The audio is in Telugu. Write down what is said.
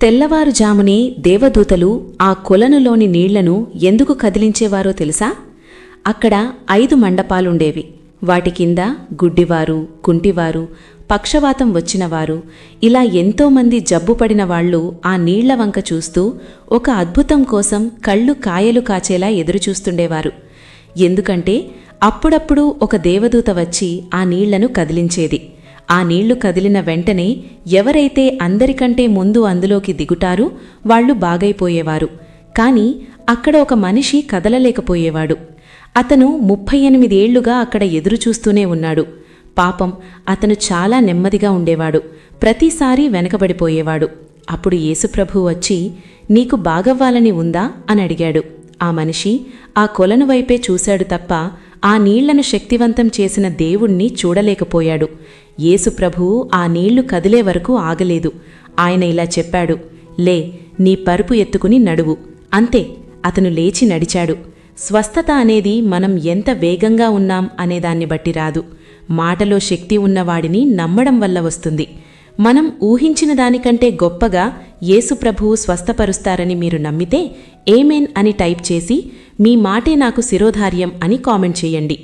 తెల్లవారుజామునే దేవదూతలు ఆ కొలనులోని నీళ్ళను ఎందుకు కదిలించేవారో తెలుసా? అక్కడ ఐదు మండపాలుండేవి. వాటి కింద గుడ్డివారు కుంటివారు పక్షవాతం వచ్చినవారు ఇలా ఎంతోమంది జబ్బుపడిన వాళ్ళు ఆ నీళ్ళ వంక చూస్తూ ఒక అద్భుతం కోసం కళ్ళు కాయలు కాచేలా ఎదురుచూస్తుండేవారు. ఎందుకంటే అప్పుడప్పుడు ఒక దేవదూత వచ్చి ఆ నీళ్ళను కదిలించేది. ఆ నీళ్ళు కదిలిన వెంటనే ఎవరైతే అందరికంటే ముందు అందులోకి దిగుటారో వాళ్ళు బాగైపోయేవారు. కాని అక్కడ ఒక మనిషి కదలలేకపోయేవాడు. అతను ముప్పై ఎనిమిదేళ్ళుగా అక్కడ ఎదురుచూస్తూనే ఉన్నాడు. పాపం అతను చాలా నెమ్మదిగా ఉండేవాడు. ప్రతిసారీ వెనకబడిపోయేవాడు. అప్పుడు యేసుప్రభు వచ్చి నీకు బాగవ్వాలని ఉందా? అని అడిగాడు. ఆ మనిషి ఆ కొలను వైపే చూశాడు తప్ప ఆ నీళ్ళను శక్తివంతం చేసిన దేవుణ్ణి చూడలేకపోయాడు. యేసుప్రభువు ఆ నీళ్ళు కదిలే వరకు ఆగలేదు. ఆయన ఇలా చెప్పాడు లే నీ పరుపు ఎత్తుకుని నడువు. అంతే అతను లేచి నడిచాడు. స్వస్థత అనేది మనం ఎంత వేగంగా ఉన్నాం అనేదాన్ని బట్టి రాదు. మాటలో శక్తి ఉన్నవాడిని నమ్మడం వల్ల వస్తుంది. మనం ఊహించిన దానికంటే గొప్పగా యేసుప్రభువు స్వస్థపరుస్తారని మీరు నమ్మితే ఏమేన్ అని టైప్ చేసి మీ మాటే నాకు శిరోధార్యం అని కామెంట్ చేయండి.